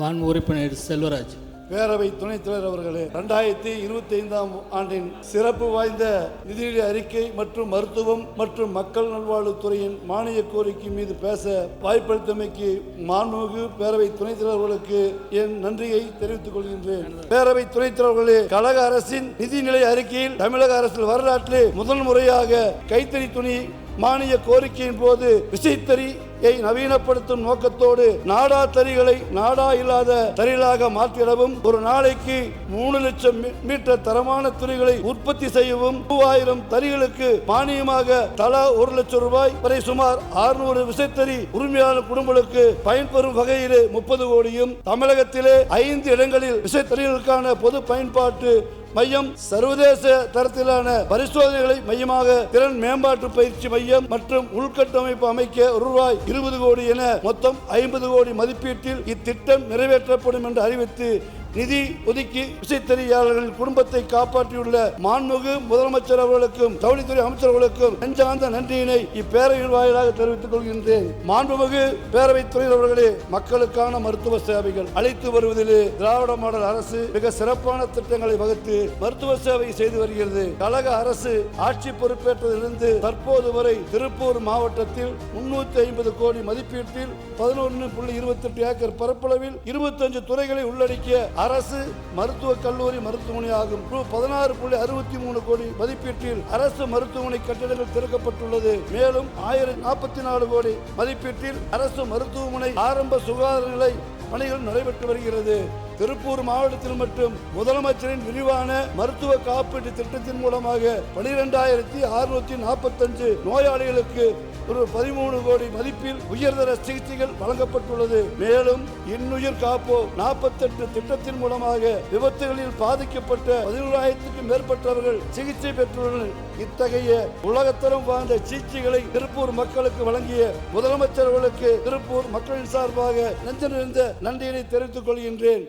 மாண்பு உறுப்பினர் செல்வராஜ். பேரவை துணைத் தலைவர் அவர்களே ரெண்டாயிரத்தி இருபத்தி ஐந்தாம் ஆண்டின் சிறப்பு வாய்ந்த நிதிநிலை அறிக்கை மற்றும் மருத்துவம் மற்றும் மக்கள் நல்வாழ்வுத்துறையின் மானிய கோரிக்கை மீது பேச வாய்ப்பளித்தமைக்கு மாண்புமிகு பேரவை துணைத் தலைவர்களுக்கு என் நன்றியை தெரிவித்துக் கொள்கின்றேன். பேரவை துணைத் தலைவர்களே கழக அரசின் நிதிநிலை அறிக்கையில் தமிழக அரசின் வரலாற்றில் முதல் முறையாக கைத்தறி துணி மானிய கோரிக்கையின் போது விசைத்தறியை நவீனப்படுத்தும் நோக்கத்தோடு நாடா தறிகளை நாடா இல்லாத தறிகளாக மாற்றிடவும் ஒரு நாளைக்கு மூணு லட்சம் மீட்டர் தரமான துணிகளை உற்பத்தி செய்யவும் மூவாயிரம் தறிகளுக்கு மானியமாக தலா ஒரு லட்சம் ரூபாய் வரை சுமார் 600 விசைத்தறி உரிமையாளர் குடும்பங்களுக்கு பயன்பெறும் வகையிலே முப்பது கோடியும் தமிழகத்திலே ஐந்து இடங்களில் விசைத்தறிகளுக்கான பொது பயன்பாட்டு மையம் சர்வதேச தரத்திலான பரிசோதனைகளை மையமாக திறன் மேம்பாட்டு பயிற்சி மையம் மற்றும் உள்கட்டமைப்பு அமைக்க ரூபாய் இருபது கோடி என மொத்தம் ஐம்பது கோடி மதிப்பீட்டில் இத்திட்டம் நிறைவேற்றப்படும் என்று அறிவித்து நிதி ஒதுக்கி விசைத்தறியாளர்களின் குடும்பத்தை காப்பாற்றியுள்ள மாண்புமிகு முதலமைச்சர் அவர்களுக்கும் ஜவுளித்துறை அமைச்சர்களுக்கும் நெஞ்சார்ந்த நன்றியினை இப்பேரவையின் வாயிலாக தெரிவித்துக் கொள்கின்றேன். மாண்புமிகு பேரவை துறையில் அவர்களே மக்களுக்கான மருத்துவ சேவைகள் அளித்து வருவதிலே திராவிட மாடல் அரசு மிக சிறப்பான திட்டங்களை வகுத்து மருத்துவ சேவை செய்து வருகிறது. கழக அரசு ஆட்சி பொறுப்பேற்றதிலிருந்து தற்போது வரை திருப்பூர் மாவட்டத்தில் முன்னூத்தி ஐம்பது கோடி மதிப்பீட்டில் பதினொன்று புள்ளி இருபத்தி எட்டு ஏக்கர் பரப்பளவில் இருபத்தஞ்சு துறைகளை உள்ளடக்கிய அரசு மருத்துவக் கல்லூரி மருத்துவமனை ஆகும் ரூ. பதினாறு புள்ளி அறுபத்தி மூணு கோடி மதிப்பீட்டில் அரசு மருத்துவமனை கட்டிடங்கள் திறக்கப்பட்டுள்ளது. மேலும் ஆயிரத்தி நாற்பத்தி நாலு கோடி மதிப்பீட்டில் அரசு மருத்துவமனை ஆரம்ப சுகாதார நிலை பணிகள் நடைபெற்று வருகிறது. திருப்பூர் மாவட்டத்தில் மட்டும் முதலமைச்சரின் விரிவான மருத்துவ காப்பீட்டு திட்டத்தின் மூலமாக பனிரெண்டாயிரத்தி அறுநூத்தி நாற்பத்தஞ்சு நோயாளிகளுக்கு ஒரு பதிமூணு கோடி மதிப்பில் உயர்தர சிகிச்சைகள் வழங்கப்பட்டுள்ளது. மேலும் இன்னுயிர் காப்போ நாற்பத்தெட்டு திட்டத்தின் மூலமாக விபத்துகளில் பாதிக்கப்பட்ட பதினோராயிரத்துக்கும் மேற்பட்டவர்கள் சிகிச்சை பெற்றுள்ளனர். இத்தகைய உலகத்தரம் வாழ்ந்த சிகிச்சைகளை திருப்பூர் மக்களுக்கு வழங்கிய முதலமைச்சர் அவர்களுக்கு திருப்பூர் மக்களின் சார்பாக நெஞ்ச நிறைந்த நன்றியினை தெரிவித்துக் கொள்கின்றேன்.